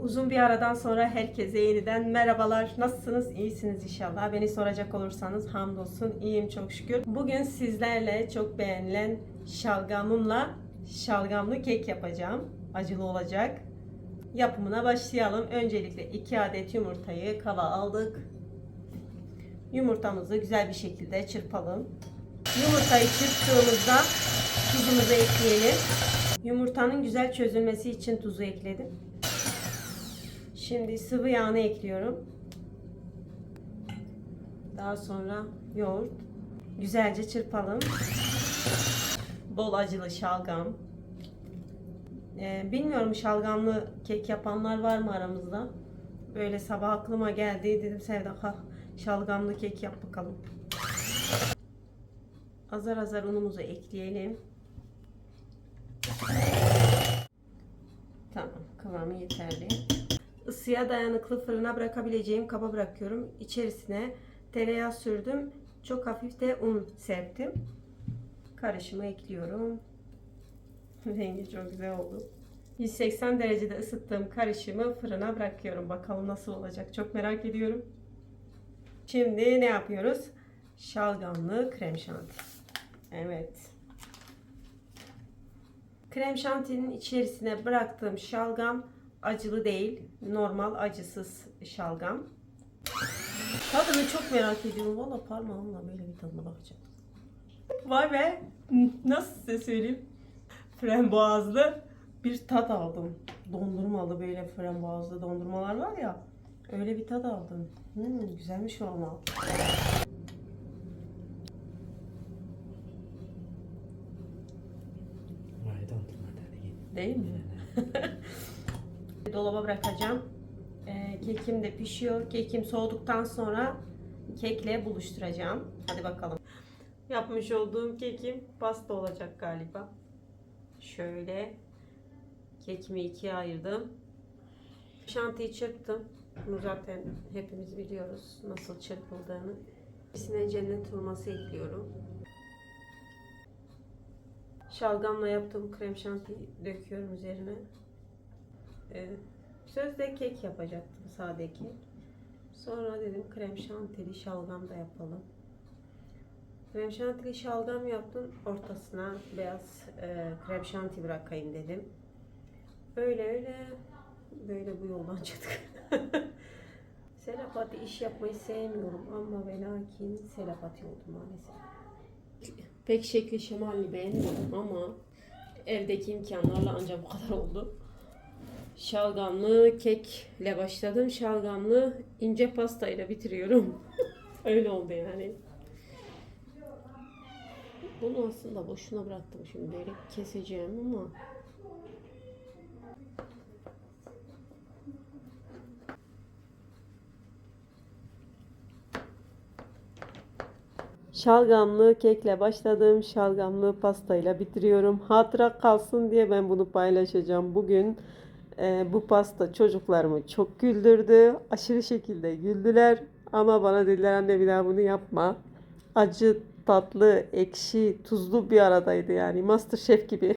Uzun bir aradan sonra herkese yeniden merhabalar. Nasılsınız? İyisiniz inşallah. Beni soracak olursanız hamdolsun iyiyim çok şükür. Bugün sizlerle çok beğenilen şalgamımla şalgamlı kek yapacağım. Acılı olacak. Yapımına başlayalım. Öncelikle 2 adet yumurtayı kava aldık. Yumurtamızı güzel bir şekilde çırpalım. Yumurtayı çırptığımızda tuzumuzu ekleyelim. Yumurtanın güzel çözülmesi için tuzu ekledim. Şimdi sıvı yağını ekliyorum. Daha sonra yoğurt. Güzelce çırpalım. Bol acılı şalgam. Ee, bilmiyorum şalgamlı kek yapanlar var mı aramızda? Böyle sabah aklıma geldi dedim Sevda ha şalgamlı kek yap bakalım. Azar azar unumuzu ekleyelim. Tamam kıvamı yeterli. Isıya dayanıklı fırına bırakabileceğim kaba bırakıyorum. İçerisine tereyağı sürdüm. Çok hafif de un serptim. Karışımı ekliyorum. Rengi çok güzel oldu. 180 derecede ısıttığım karışımı fırına bırakıyorum. Bakalım nasıl olacak. Çok merak ediyorum. Şimdi ne yapıyoruz? Şalgamlı krem şanti. Evet. Krem şantinin içerisine bıraktığım şalgam acılı değil. Normal acısız şalgam. Tadını çok merak ediyorum. Valla parmağımla böyle bir tadına bakacağım. Vay be. Nasıl size söyleyeyim? Frambuazlı bir tat aldım. Dondurmalı böyle frambuazlı dondurmalar var ya. Öyle bir tat aldım. Hmm, güzelmiş valla. Değil mi? Dolaba bırakacağım. Ee, kekim de pişiyor. Kekim soğuduktan sonra kekle buluşturacağım. Hadi bakalım. Yapmış olduğum kekim pasta olacak galiba. Şöyle kekimi ikiye ayırdım. Şantiyi çırptım. Bunu zaten hepimiz biliyoruz nasıl çırpıldığını. İçine cennet hurması ekliyorum. Şalgamla yaptığım krem şantiyi döküyorum üzerine. Ee, sözde kek yapacaktım sade kek. Sonra dedim krem şantili şalgam da yapalım. Krem şantili şalgam yaptım. Ortasına beyaz e, krem şanti bırakayım dedim. Öyle öyle böyle bu yoldan çıktık. Selapati iş yapmayı sevmiyorum ama ve lakin selapati oldu maalesef. Pek şekli şemalli beğenmiyorum ama evdeki imkanlarla ancak bu kadar oldu. Şalgamlı kekle başladım. Şalgamlı ince pastayla bitiriyorum. Öyle oldu yani. Bunu aslında boşuna bıraktım şimdi böyle keseceğim ama Şalgamlı kekle başladım. Şalgamlı pastayla bitiriyorum. Hatıra kalsın diye ben bunu paylaşacağım. Bugün e, bu pasta çocuklarımı çok güldürdü. Aşırı şekilde güldüler. Ama bana dediler anne bir daha bunu yapma. Acı, tatlı, ekşi, tuzlu bir aradaydı yani. Masterchef gibi.